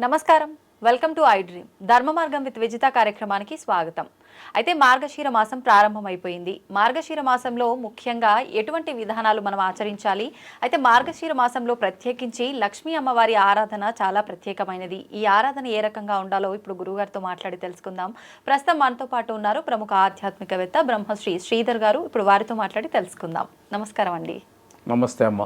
నమస్కారం. Welcome to iDream. Dharma Margam with Vijitha కార్యక్రమానికి స్వాగతం. అయితే మార్గశీర మాసం ప్రారంభమైపోయింది. మార్గశీర మాసంలో ముఖ్యంగా ఎటువంటి విధానాలు మనం ఆచరించాలి? అయితే మార్గశీర మాసంలో ప్రత్యేకించి లక్ష్మీ అమ్మవారి ఆరాధన చాలా ప్రత్యేకమైనది. ఈ ఆరాధన ఏ రకంగా ఉండాలో ఇప్పుడు గురువుగారితో మాట్లాడి తెలుసుకుందాం. ప్రస్తుతం మనతో పాటు ఉన్నారు ప్రముఖ ఆధ్యాత్మికవేత్త బ్రహ్మశ్రీ శ్రీధర్ గారు. ఇప్పుడు వారితో మాట్లాడి తెలుసుకుందాం. నమస్కారం అండి. నమస్తే అమ్మ.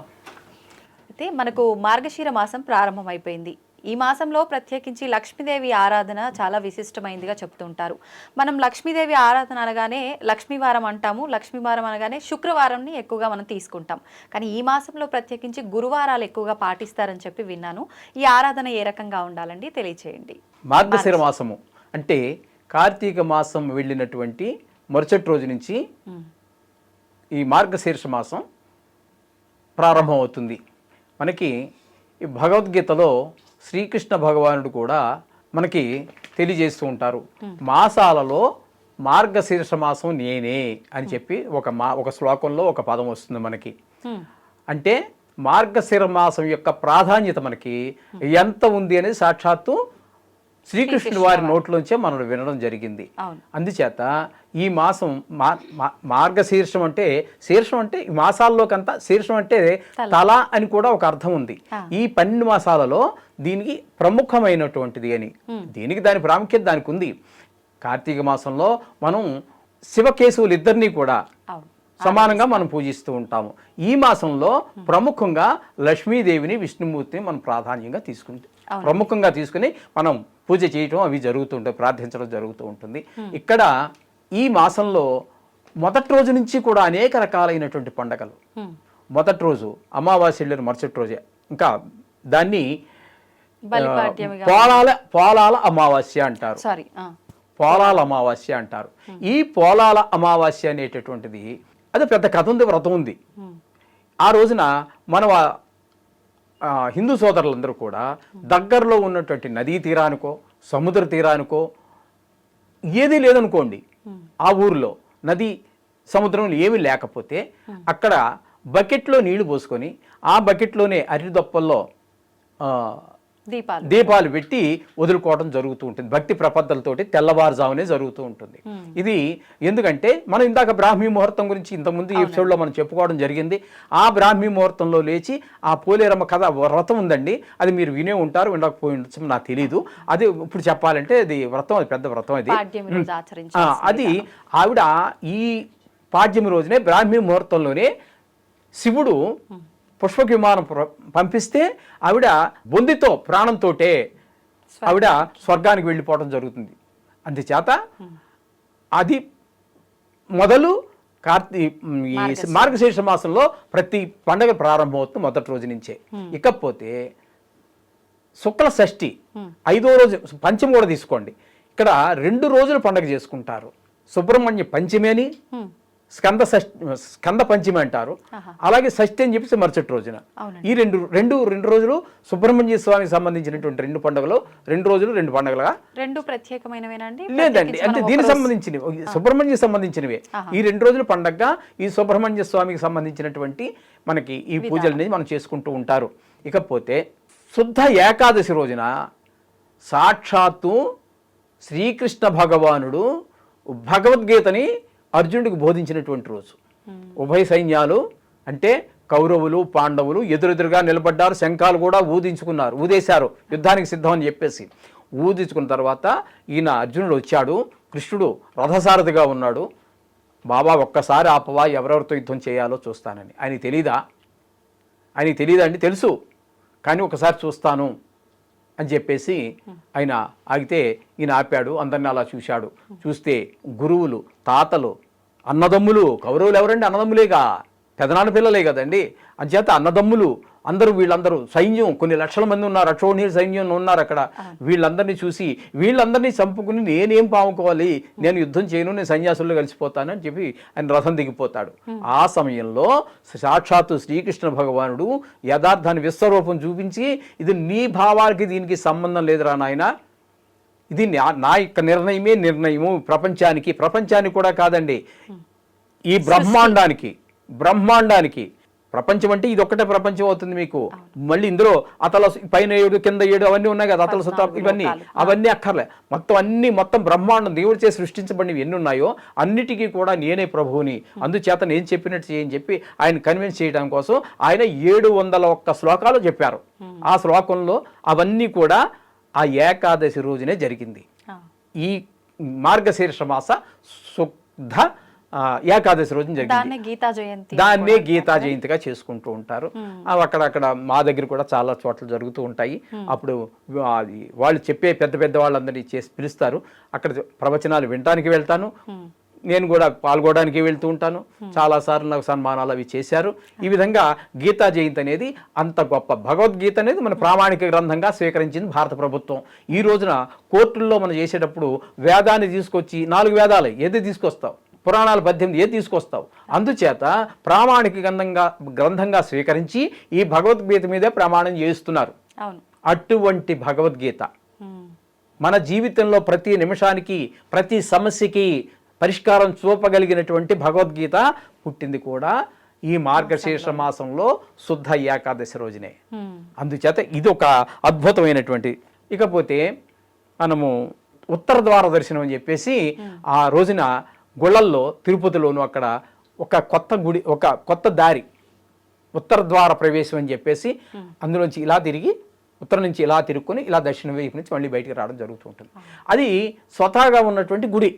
అయితే మనకు మార్గశీర మాసం ప్రారంభమైపోయింది. ఈ మాసంలో ప్రత్యేకించి లక్ష్మీదేవి ఆరాధన చాలా విశిష్టమైందిగా చెప్తుంటారు మనం లక్ష్మీదేవి ఆరాధన అనగానే లక్ష్మీవారం అంటాము లక్ష్మీవారం అనగానే శుక్రవారంని ఎక్కువగా మనం తీసుకుంటాం. కానీ ఈ మాసంలో ప్రత్యేకించి గురువారాలు ఎక్కువగా పాటిస్తారని చెప్పి విన్నాను. ఈ ఆరాధన ఏ రకంగా ఉండాలండి? తెలియచేయండి. మార్గశిర మాసము అంటే కార్తీక మాసం వెళ్ళినటువంటి మరుసటి రోజు నుంచి ఈ మార్గశీర్ష మాసం ప్రారంభమవుతుంది. మనకి ఈ భగవద్గీతలో శ్రీకృష్ణ భగవానుడు కూడా మనకి తెలియజేస్తూ ఉంటారు మాసాలలో మార్గశీర్ష మాసం నేనే అని చెప్పి ఒక మా ఒక శ్లోకంలో ఒక పదం వస్తుంది మనకి. అంటే మార్గశిర మాసం యొక్క ప్రాధాన్యత మనకి ఎంత ఉంది అనేది సాక్షాత్తు శ్రీకృష్ణుడి వారి నోట్లోంచే మనం వినడం జరిగింది. అందుచేత ఈ మాసం మా మార్గశీర్షం అంటే శీర్షం అంటే ఈ మాసాల్లోకంతా శీర్షం అంటే తల. అని కూడా ఒక అర్థం ఉంది. ఈ పన్నెండు మాసాలలో దీనికి ప్రముఖమైనటువంటిది అని. దీనికి దాని ప్రాముఖ్యత దానికి ఉంది కార్తీక మాసంలో మనం శివకేశవులు ఇద్దరినీ కూడా సమానంగా మనం పూజిస్తూ ఉంటాము. ఈ మాసంలో ప్రముఖంగా లక్ష్మీదేవిని విష్ణుమూర్తిని మనం ప్రాధాన్యంగా తీసుకుంటే ప్రముఖంగా తీసుకుని మనం పూజ చేయటం అవి జరుగుతుంటాయి ప్రార్థించడం జరుగుతూ ఉంటుంది. ఇక్కడ ఈ మాసంలో మొదటి రోజు నుంచి కూడా అనేక రకాలైనటువంటి పండగలు. మొదటి రోజు అమావాస్య వెళ్ళిన మరుసటి రోజే. ఇంకా దాన్ని పోలాల పోలాల అమావాస్య అంటారు. సారీ పోలాల అమావాస్య అంటారు. ఈ పోలాల అమావాస్య అనేటటువంటిది అది పెద్ద కథ ఉంది వ్రతం ఉంది. ఆ రోజున మన హిందూ సోదరులందరూ కూడా దగ్గరలో ఉన్నటువంటి నదీ తీరానికో సముద్ర తీరానికో ఏదీ లేదనుకోండి ఆ ఊరిలో నది సముద్రంలో ఏమీ లేకపోతే అక్కడ బకెట్లో నీళ్ళు పోసుకొని ఆ బకెట్లోనే అరిదొప్పల్లో ఆ, దీపాలు. దీపాలు పెట్టి వదులుకోవడం జరుగుతూ ఉంటుంది. భక్తి ప్రపద్దలతోటి తెల్లవారుజామునే జరుగుతూ ఉంటుంది. ఇది ఎందుకంటే మనం ఇందాక బ్రాహ్మీ ముహూర్తం గురించి ఇంతకుముందు ఈ ఎపిసోడ్లో మనం చెప్పుకోవడం జరిగింది. ఆ బ్రాహ్మీ ముహూర్తంలో లేచి ఆ పోలేరమ్మ కథ వ్రతం ఉందండి. అది మీరు వినే ఉంటారు వినకపోయి ఉండొచ్చు నాకు తెలియదు అది ఇప్పుడు చెప్పాలంటే అది వ్రతం అది పెద్ద వ్రతం అది. అది ఆవిడ ఈ పాడ్యమి రోజునే బ్రాహ్మీ ముహూర్తంలోనే శివుడు పుష్పక విమానం పంపిస్తే ఆవిడ బొందితో ప్రాణంతోటే ఆవిడ స్వర్గానికి వెళ్ళిపోవడం జరుగుతుంది. అందుచేత అది మొదలు కార్తీ ఈ మార్గశీర్ష మాసంలో ప్రతి పండగ ప్రారంభమవుతుంది మొదటి రోజు నుంచే. ఇకపోతే శుక్ల షష్ఠి ఐదో రోజు పంచమి కూడా తీసుకోండి. ఇక్కడ రెండు రోజులు పండగ చేసుకుంటారు. సుబ్రహ్మణ్య పంచమి అని స్కంద స్కంద పంచమి అంటారు. అలాగే షష్ఠి అని చెప్పేసి మరుసటి రోజున. ఈ రెండు రెండు రెండు రోజులు సుబ్రహ్మణ్య స్వామికి సంబంధించినటువంటి రెండు పండుగలు రెండు రోజులు రెండు పండుగలుగా. రెండు ప్రత్యేకమైనవేనండి? లేదండి అంటే దీనికి సంబంధించినవి. సుబ్రహ్మణ్య సంబంధించినవే. ఈ రెండు రోజులు పండగగా ఈ సుబ్రహ్మణ్య స్వామికి సంబంధించినటువంటి మనకి ఈ పూజలు అనేది మనం చేసుకుంటూ ఉంటారు. ఇకపోతే శుద్ధ ఏకాదశి రోజున సాక్షాత్తు శ్రీకృష్ణ భగవానుడు భగవద్గీతని అర్జునుడికి బోధించినటువంటి రోజు. ఉభయ సైన్యాలు అంటే కౌరవులు పాండవులు ఎదురెదురుగా నిలబడ్డారు శంఖాలు కూడా ఊదించుకున్నారు ఊదేశారు యుద్ధానికి సిద్ధం అని చెప్పేసి. ఊదించుకున్న తర్వాత ఈయన అర్జునుడు వచ్చాడు. కృష్ణుడు రథసారథిగా ఉన్నాడు. బాబా ఒక్కసారి ఆపవా ఎవరెవరితో యుద్ధం చేయాలో చూస్తానని. ఆయనకి తెలీదా? ఆయనకి తెలియదా అండి? తెలుసు. కానీ ఒకసారి చూస్తాను. అని చెప్పేసి ఆయన ఆగితే ఈయన ఆపాడు అందరిని అలా చూశాడు. చూస్తే గురువులు తాతలు అన్నదమ్ములు కౌరవులు ఎవరండి? అన్నదమ్ములేగా? పెదనాన్న పిల్లలే కదండి. అంచేత అన్నదమ్ములు అందరూ వీళ్ళందరూ సైన్యం కొన్ని లక్షల మంది ఉన్నారు అక్షోణి సైన్యం ఉన్నారు అక్కడ. వీళ్ళందరినీ చూసి వీళ్ళందరినీ చంపుకుని నేనేం పాముకోవాలి? నేను యుద్ధం చేయను నేను సన్యాసుల్లో కలిసిపోతాను అని చెప్పి ఆయన రథం దిగిపోతాడు. ఆ సమయంలో సాక్షాత్తు శ్రీకృష్ణ భగవానుడు యథార్థాన్ని విశ్వరూపం చూపించి ఇది నీ భావానికి దీనికి సంబంధం లేదురా నాయన. ఇది నా యొక్క నిర్ణయమే నిర్ణయము ప్రపంచానికి ప్రపంచానికి కూడా కాదండి. ఈ బ్రహ్మాండానికి బ్రహ్మాండానికి ప్రపంచం అంటే ఇది ఒక్కటే ప్రపంచం అవుతుంది మీకు. మళ్ళీ ఇందులో అతల పైన ఏడు కింద ఏడు అవన్నీ ఉన్నాయి కదా అతల సుత ఇవన్నీ. అవన్నీ అక్కర్లే. మొత్తం అన్ని మొత్తం బ్రహ్మాండం దేవుడి చేసి సృష్టించబడినవి ఎన్ని ఉన్నాయో అన్నిటికీ కూడా నేనే ప్రభువుని. అందుచేత నేను చెప్పినట్టు చేయని చెప్పి ఆయన కన్విన్స్ చేయడం కోసం ఆయన ఏడు వందల ఒక్క శ్లోకాలు చెప్పారు. ఆ శ్లోకంలో అవన్నీ కూడా ఆ ఏకాదశి రోజునే జరిగింది. ఈ మార్గశీర్ష మాస శుద్ధ ఏకాదశి రోజున జరిగింది. దాన్నే గీతా జయంతి దాన్నే గీతా జయంతిగా చేసుకుంటూ ఉంటారు. అక్కడక్కడ మా దగ్గర కూడా చాలా చోట్ల జరుగుతూ ఉంటాయి. అప్పుడు అది వాళ్ళు చెప్పే పెద్ద పెద్ద వాళ్ళందరినీ చేసి పిలుస్తారు. అక్కడ ప్రవచనాలు వినడానికి వెళ్తాను. నేను కూడా పాల్గొనడానికి వెళ్తూ ఉంటాను. చాలాసార్లు నాకు సన్మానాలు అవి చేశారు. ఈ విధంగా గీతా జయంతి అనేది అంత గొప్ప భగవద్గీత అనేది మన ప్రామాణిక గ్రంథంగా స్వీకరించింది భారత ప్రభుత్వం. ఈ రోజున కోర్టుల్లో మనం చేసేటప్పుడు వేదాన్ని తీసుకొచ్చి నాలుగు వేదాలు. ఏది తీసుకొస్తావు? పురాణాలు పద్దెనిమిది ఏది తీసుకొస్తావు? అందుచేత ప్రామాణిక గ్రంథంగా గ్రంథంగా స్వీకరించి ఈ భగవద్గీత మీదే ప్రమాణం చేస్తున్నారు అవును. అటువంటి భగవద్గీత మన జీవితంలో ప్రతి నిమిషానికి ప్రతి సమస్యకి పరిష్కారం చూపగలిగినటువంటి భగవద్గీత పుట్టింది కూడా ఈ మార్గశీర్ష మాసంలో. శుద్ధ ఏకాదశి రోజునే. అందుచేత ఇది ఒక అద్భుతమైనటువంటి ఇకపోతే మనము ఉత్తర ద్వార దర్శనం అని చెప్పేసి ఆ రోజున గుళ్ళల్లో తిరుపతిలోను అక్కడ ఒక కొత్త గుడి ఒక కొత్త దారి ఉత్తర ద్వార ప్రవేశం అని చెప్పేసి అందులోంచి ఇలా తిరిగి ఉత్తరం నుంచి ఇలా తిరుక్కొని ఇలా దక్షిణ వైపు నుంచి మళ్ళీ బయటికి రావడం జరుగుతూ ఉంటుంది. అది స్వతహాగా ఉన్నటువంటి గుడి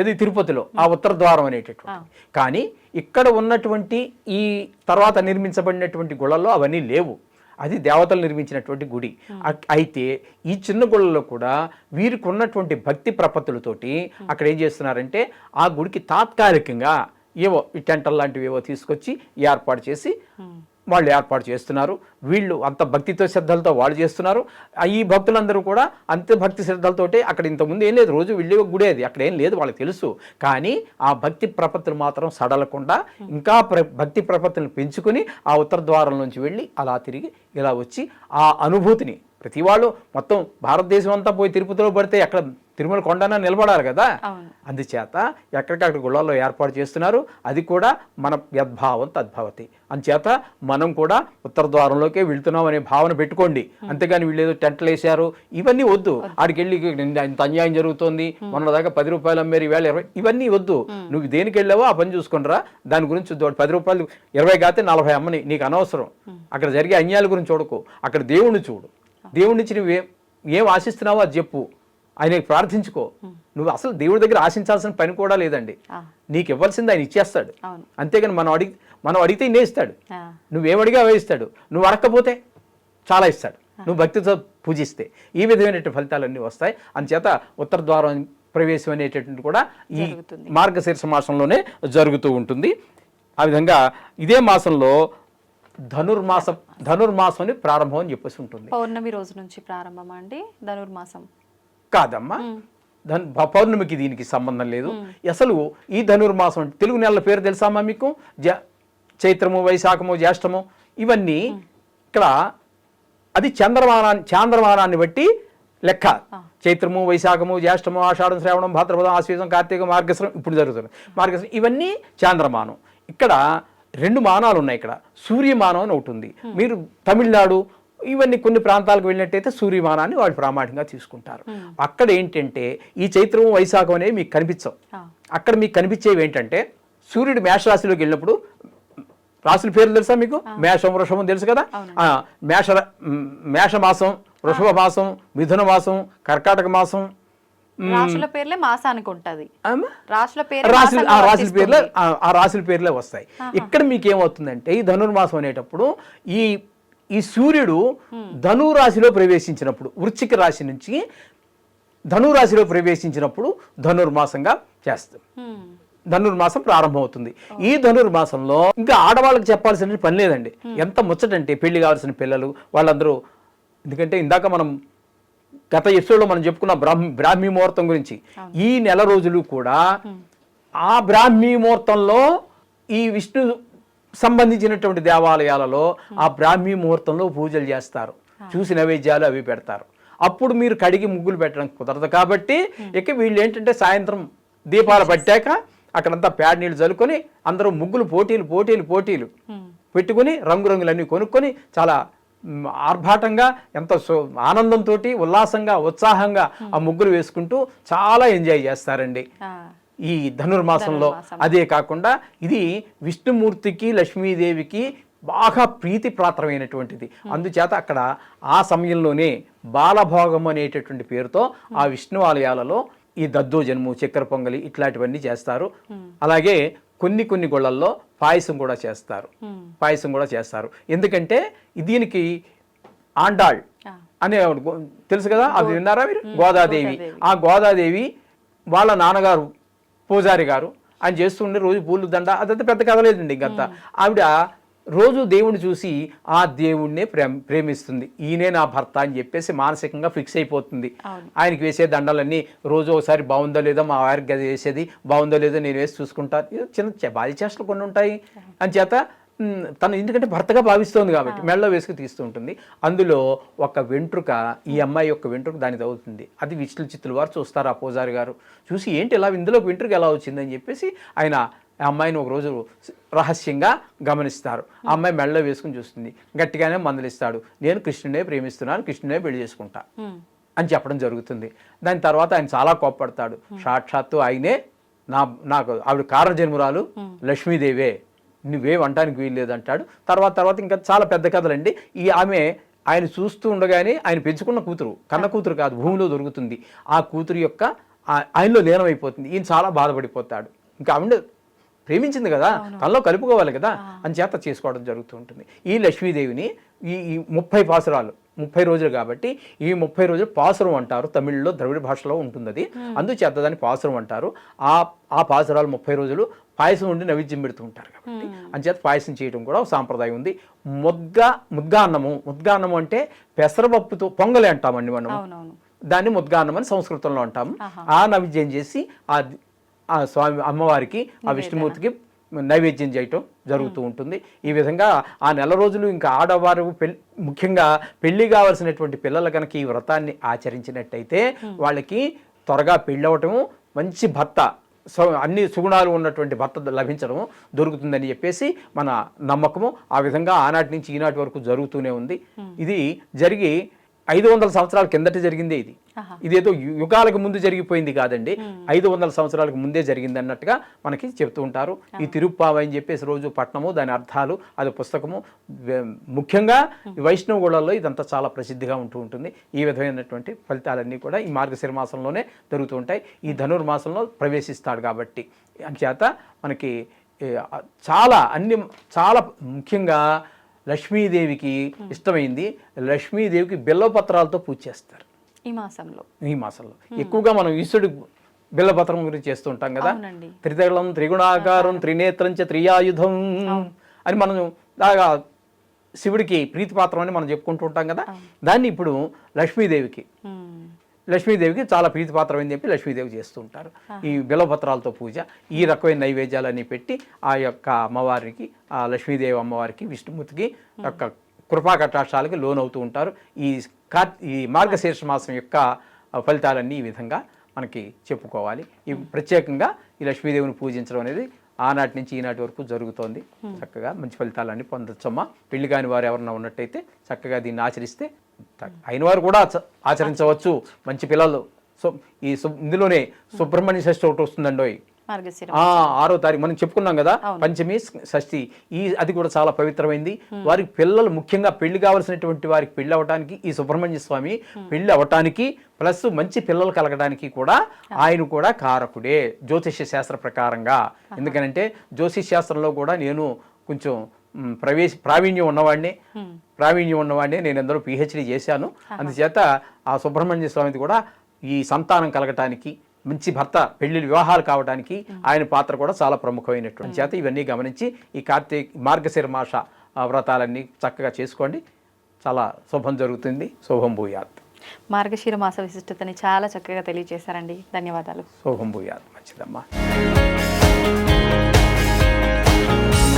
ఇది తిరుపతిలో ఆ ఉత్తర ద్వారం అనేటటువంటి. కానీ ఇక్కడ ఉన్నటువంటి ఈ తర్వాత నిర్మించబడినటువంటి గుళ్ళల్లో అవన్నీ లేవు. అది దేవతలు నిర్మించినటువంటి గుడి. అయితే ఈ చిన్న గుళ్ళలో కూడా వీరికి ఉన్నటువంటి భక్తి ప్రపత్తులతోటి అక్కడ ఏం చేస్తున్నారంటే ఆ గుడికి తాత్కాలికంగా ఏవో ఈ టెంటల్ లాంటివి ఏవో తీసుకొచ్చి ఏర్పాటు చేసి వాళ్ళు ఏర్పాటు చేస్తున్నారు. వీళ్ళు అంత భక్తితో శ్రద్ధలతో వాళ్ళు చేస్తున్నారు. ఈ భక్తులందరూ కూడా అంత భక్తి శ్రద్ధలతోటే అక్కడ ఇంతకుముందు ఏం లేదు. రోజు వెళ్ళి గుడేది. అక్కడ ఏం లేదు వాళ్ళకి తెలుసు. కానీ ఆ భక్తి ప్రపత్తులు మాత్రం సడలకుండా ఇంకా ప్ర భక్తి ప్రపత్తులను పెంచుకొని ఆ ఉత్తర ద్వారం నుంచి వెళ్ళి అలా తిరిగి ఇలా వచ్చి ఆ అనుభూతిని ప్రతి వాళ్ళు మొత్తం భారతదేశం అంతా పోయి తిరుపతిలో పడితే అక్కడ తిరుమల కొండన నిలబడాలి కదా? అందుచేత ఎక్కడికక్కడ గుళ్ళల్లో ఏర్పాటు చేస్తున్నారు. అది కూడా మన యద్భావం తద్భవతి. అందుచేత మనం కూడా ఉత్తర ద్వారంలోకే వెళ్తున్నాం అనే భావన పెట్టుకోండి. అంతేగాని వీళ్ళు ఏదో టెంట్లు వేశారు. ఇవన్నీ వద్దు. ఆడికి వెళ్ళి ఇంత అన్యాయం జరుగుతోంది. మొన్న దాకా పది రూపాయలు అమ్మేరు ఈవేళ ఇరవై ఇవన్నీ వద్దు. నువ్వు దేనికి వెళ్ళావో ఆ పని చూసుకునిరా దాని గురించి పది రూపాయలు ఇరవై కాతే నలభై అమ్మని నీకు అనవసరం. అక్కడ జరిగే అన్యాయాల గురించి చూడకు. అక్కడ దేవుణ్ణి చూడు. దేవుడి నుంచి నువ్వు ఏం ఆశిస్తున్నావో అది చెప్పు. ఆయనకి ప్రార్థించుకో. నువ్వు అసలు దేవుడి దగ్గర ఆశించాల్సిన పని కూడా లేదండి. నీకు ఇవ్వాల్సింది ఆయన ఇచ్చేస్తాడు. అంతేగాని మనం అడిగి మనం అడిగితే ఇన్నే ఇస్తాడు. నువ్వేమడిగా అవే ఇస్తాడు. నువ్వు అడగకపోతే చాలా ఇస్తాడు. నువ్వు భక్తితో పూజిస్తే ఈ విధమైన ఫలితాలన్నీ వస్తాయి. అందుచేత ఉత్తర ద్వారం ప్రవేశం అనేటటువంటి కూడా ఈ. మార్గశీర్ష మాసంలోనే జరుగుతూ ఉంటుంది. ఆ విధంగా ఇదే మాసంలో ధనుర్మాసం ధనుర్మాసం అని ప్రారంభం అని చెప్పేసి ఉంటుంది. పౌర్ణమి రోజు నుంచి ప్రారంభమా అండి? ధనుర్మాసం. కాదమ్మా. ధన్ పౌర్ణమికి దీనికి సంబంధం లేదు. అసలు ఈ ధనుర్మాసం అంటే తెలుగు నెలల పేరు తెలుసామా మీకు? జ చైత్రము వైశాఖము జ్యేష్ఠము ఇవన్నీ ఇక్కడ అది చంద్రమానాన్ని చాంద్రమానాన్ని బట్టి లెక్క. చైత్రము వైశాఖము జ్యేష్ఠము ఆషాఢం శ్రావణం భాద్రపదం ఆశ్వేజం కార్తీక మార్గశ్రం ఇప్పుడు జరుగుతుంది. మార్గశ్రం ఇవన్నీ చాంద్రమానం. ఇక్కడ రెండు మానాలు ఉన్నాయి ఇక్కడ. సూర్యమానం అని ఒకటి ఉంది. మీరు తమిళనాడు ఇవన్నీ కొన్ని ప్రాంతాలకు వెళ్ళినట్టయితే సూర్యమానాన్ని వాళ్ళు ప్రామాణికంగా తీసుకుంటారు. అక్కడ ఏంటంటే ఈ చైత్రము వైశాఖం అనేవి మీకు కనిపించవు. అక్కడ మీకు కనిపించేవి ఏంటంటే సూర్యుడు మేషరాశిలోకి వెళ్ళినప్పుడు రాశుల పేర్లు తెలుసా మీకు? మేషం వృషభం తెలుసు కదా? మేష మేషమాసం వృషభ మాసం మిథున మాసం కర్కాటక మాసం రాశుల పేర్లే మాసానికి ఉంటది? రాశుల పేరు రాశులు ఆ రాశుల పేర్లే. ఆ- రాశుల పేర్లే వస్తాయి. ఇక్కడ మీకు ఏమవుతుందంటే ఈ ధనుర్మాసం అనేటప్పుడు ఈ ఈ సూర్యుడు ధనురాశిలో ప్రవేశించినప్పుడు వృశ్చిక రాశి నుంచి ధనురాశిలో ప్రవేశించినప్పుడు ధనుర్మాసంగా చేస్తాం. ధనుర్మాసం ప్రారంభమవుతుంది. ఈ ధనుర్మాసంలో ఇంకా ఆడవాళ్ళకి చెప్పాల్సిన పని లేదండి. ఎంత ముచ్చటంటే పెళ్ళి కావాల్సిన పిల్లలు వాళ్ళందరూ ఎందుకంటే ఇందాక మనం గత ఎపిసోడ్లో మనం చెప్పుకున్న బ్రాహ్మి బ్రాహ్మీ ముహూర్తం గురించి. ఈ నెల రోజులు కూడా ఆ బ్రాహ్మీ ముహూర్తంలో ఈ విష్ణు సంబంధించినటువంటి దేవాలయాలలో ఆ బ్రాహ్మీ ముహూర్తంలో పూజలు చేస్తారు. చూసి నైవేద్యాలు అవి పెడతారు. అప్పుడు మీరు కడిగి ముగ్గులు పెట్టడం కుదరదు కాబట్టి ఇక వీళ్ళు ఏంటంటే సాయంత్రం దీపాలు పట్టాక అక్కడంతా ప్యాడ్ నీళ్ళు చల్లుకొని అందరూ ముగ్గులు పోటీలు పోటీలు పోటీలు పెట్టుకొని రంగురంగులన్నీ కొనుక్కొని చాలా ఆర్భాటంగా ఎంత ఆనందంతో ఉల్లాసంగా ఉత్సాహంగా ఆ ముగ్గులు వేసుకుంటూ చాలా ఎంజాయ్ చేస్తారండి. ఈ ధనుర్మాసంలో. ధనుర్మాసం. అదే కాకుండా ఇది విష్ణుమూర్తికి లక్ష్మీదేవికి బాగా ప్రీతిప్రాత్రమైనటువంటిది అందుచేత అక్కడ ఆ సమయంలోనే బాలభోగం అనేటటువంటి పేరుతో ఆ విష్ణు ఆలయాలలో ఈ దద్దోజనము చక్కెర పొంగలి ఇట్లాంటివన్నీ చేస్తారు. అలాగే కొన్ని కొన్ని గుళ్ళల్లో పాయసం కూడా చేస్తారు. ఉమ్, పాయసం కూడా చేస్తారు. ఎందుకంటే దీనికి ఆండాళ్ అనే తెలుసు కదా? అది విన్నారా మీరు? గోదాదేవి. గోదాదేవి. ఆ గోదాదేవి వాళ్ళ నాన్నగారు పూజారి గారు ఆయన చేస్తుండే రోజు పూలు దండ అదంతా పెద్ద కథలేదండి ఇంకంతా. ఆవిడ రోజు దేవుణ్ణి చూసి ఆ దేవుణ్ణే ప్రేమ ప్రేమిస్తుంది. ఈయనే నా భర్త అని చెప్పేసి మానసికంగా ఫిక్స్ అయిపోతుంది. ఆయనకి వేసే దండలన్నీ రోజు ఒకసారి బాగుందో లేదో మా వారికి అది వేసేది బాగుందో లేదో నేను వేసి చూసుకుంటాను ఏదో చిన్న బాల్య చేష్టలు కొన్ని ఉంటాయి. అని చేత తను ఎందుకంటే భర్తగా భావిస్తోంది కాబట్టి మెడలో వేసుకు తీస్తూ ఉంటుంది. అందులో ఒక వెంట్రుక ఈ అమ్మాయి యొక్క వెంట్రుక దాని తగ్గుతుంది అది విచ్చులు చిత్తులు వారు చూస్తారు ఆ పూజారి గారు. చూసి ఏంటి ఇలా ఇందులో వెంట్రుక ఎలా వచ్చిందని చెప్పేసి ఆయన ఆ అమ్మాయిని ఒక రోజు రహస్యంగా గమనిస్తారు. ఆ అమ్మాయి మెడలో వేసుకుని చూస్తుంది. గట్టిగానే మందలిస్తాడు. నేను కృష్ణునే ప్రేమిస్తున్నాను. కృష్ణునే పెళ్ళి చేసుకుంటా. అని చెప్పడం జరుగుతుంది. దాని తర్వాత ఆయన చాలా కోప్పడతాడు. సాక్షాత్తు ఆయనే నా నాకు ఆవిడ కారణజన్మురాలు లక్ష్మీదేవే. నువ్వేం అంటానికి వీల్లేదు అంటాడు తర్వాత తర్వాత ఇంకా చాలా పెద్ద కథలండి. ఈ ఆమె ఆయన చూస్తూ ఉండగానే ఆయన పెంచుకున్న కూతురు కన్న కూతురు కాదు భూమిలో దొరుకుతుంది. ఆ కూతురు యొక్క ఆ- ఆయనలో లీనమైపోతుంది. ఈయన చాలా బాధపడిపోతాడు. ఇంకా ఆవిడ ప్రేమించింది కదా తనలో కలుపుకోవాలి కదా అని చేత చేసుకోవడం జరుగుతూ ఉంటుంది. ఈ లక్ష్మీదేవిని ఈ ఈ ముప్పై పాసురాలు ముప్పై రోజులు కాబట్టి ఈ ముప్పై రోజులు పాసురం అంటారు తమిళ్ళో ద్రవిడ భాషలో ఉంటుంది అది అందుచేత దాన్ని పాసురం అంటారు. ఆ ఆ పాసురాలు ముప్పై రోజులు పాయసం ఉండి నైవేద్యం పెడుతూ ఉంటారు కాబట్టి అంచేత పాయసం చేయడం కూడా ఒక సాంప్రదాయం ఉంది. ముగ్గ ముద్గా అన్నము ముద్గా అన్నము అంటే పెసరపప్పుతో పొంగలి అంటామండి మనం దాన్ని ముద్గాన్నం అని సంస్కృతంలో అంటాము. ఆ నైవేద్యం చేసి ఆ ఆ స్వామి అమ్మవారికి ఆ విష్ణుమూర్తికి నైవేద్యం చేయటం జరుగుతూ ఉంటుంది. ఈ విధంగా ఆ నెల రోజులు ఇంకా ఆడవారు పెళ్ళి ముఖ్యంగా పెళ్ళి కావాల్సినటువంటి పిల్లలు కనుక ఈ వ్రతాన్ని ఆచరించినట్టయితే వాళ్ళకి త్వరగా పెళ్ళవటము మంచి భర్త అన్ని సుగుణాలు ఉన్నటువంటి భర్త లభించడం దొరుకుతుందని చెప్పేసి మన నమ్మకము. ఆ విధంగా ఆనాటి నుంచి ఈనాటి వరకు జరుగుతూనే ఉంది. ఇది జరిగి ఐదు వందల సంవత్సరాల కిందట జరిగిందే ఇది. ఇదేదో యుగాలకు ముందు జరిగిపోయింది కాదండి. ఐదు వందల సంవత్సరాలకు ముందే జరిగింది అన్నట్టుగా మనకి చెప్తూ ఉంటారు. ఈ తిరుప్పావ అని చెప్పేసి రోజు పట్నము దాని అర్థాలు అది పుస్తకము ముఖ్యంగా వైష్ణవ గుళ్ళల్లో ఇదంతా చాలా ప్రసిద్ధిగా ఉంటూ ఉంటుంది. ఈ విధమైనటువంటి ఫలితాలన్నీ కూడా ఈ మార్గశిర మాసంలోనే జరుగుతూ ఉంటాయి. ఈ ధనుర్మాసంలో ప్రవేశిస్తాడు కాబట్టి. అంచేత మనకి చాలా అన్ని చాలా ముఖ్యంగా లక్ష్మీదేవికి ఇష్టమైంది. లక్ష్మీదేవికి బిల్లపత్రాలతో పూజ చేస్తారు. ఈ మాసంలో. ఈ మాసంలో. ఎక్కువగా మనం ఈశ్వరుడు బిల్లపత్రం గురించి చేస్తూ ఉంటాం కదా. త్రిదళం త్రిగుణాకారం త్రినేత్రం చ త్రియాయుధం అని మనం బాగా శివుడికి ప్రీతిపాత్రం అని మనం చెప్పుకుంటూ ఉంటాం కదా. దాన్ని ఇప్పుడు లక్ష్మీదేవికి లక్ష్మీదేవికి చాలా ప్రీతిపాత్రమని చెప్పి లక్ష్మీదేవి చేస్తూ ఉంటారు ఈ బిలవపత్రాలతో పూజ ఈ రకమైన నైవేద్యాలన్నీ పెట్టి ఆ యొక్క అమ్మవారికి ఆ లక్ష్మీదేవి అమ్మవారికి విష్ణుమూర్తికి యొక్క కృపా కటాక్షాలకి లోనవుతూ ఉంటారు. ఈ కార్ ఈ మార్గశీర్ష మాసం యొక్క ఫలితాలన్నీ ఈ విధంగా మనకి చెప్పుకోవాలి. ఈ ప్రత్యేకంగా ఈ లక్ష్మీదేవిని పూజించడం అనేది ఆనాటి నుంచి ఈనాటి వరకు జరుగుతోంది. చక్కగా మంచి ఫలితాలన్నీ పొందొచ్చమ్మా. పెళ్ళి కాని వారు ఎవరన్నా ఉన్నట్టయితే చక్కగా దీన్ని ఆచరిస్తే అయిన వారు కూడా ఆచరించవచ్చు. మంచి పిల్లలు. సో ఈ ఇందులోనే సుబ్రహ్మణ్య షష్ఠి ఒకటి వస్తుందండోయ్. ఆరో తారీఖు. మనం చెప్పుకున్నాం కదా పంచమి షష్ఠి. ఈ అది కూడా చాలా పవిత్రమైంది. వారికి పిల్లలు ముఖ్యంగా పెళ్ళి కావాల్సినటువంటి వారికి పెళ్ళి అవటానికి ఈ సుబ్రహ్మణ్య స్వామి పెళ్ళి అవటానికి ప్లస్ మంచి పిల్లలు కలగడానికి కూడా ఆయన కూడా కారకుడే జ్యోతిష్య శాస్త్ర ప్రకారంగా. ఎందుకనంటే జ్యోతిష్ శాస్త్రంలో కూడా నేను కొంచెం ప్రవేశ ప్రావీణ్యం ఉన్నవాడిని. ప్రావీణ్యం ఉన్నవాడిని నేను ఎందరో పిహెచ్డి చేశాను. అందుచేత ఆ సుబ్రహ్మణ్య స్వామిది కూడా ఈ సంతానం కలగటానికి మంచి భర్త పెళ్ళి వివాహాలు కావడానికి ఆయన పాత్ర కూడా చాలా ప్రముఖమైనటువంటి చేత. ఇవన్నీ గమనించి ఈ కార్తీక మార్గశిర మాస వ్రతాలన్నీ చక్కగా చేసుకోండి. చాలా శుభం జరుగుతుంది. శుభం భూయాత్. మార్గశిర మాస విశిష్టతని చాలా చక్కగా తెలియజేశారండి. ధన్యవాదాలు. శుభం భూయాత్. మంచిదమ్మా.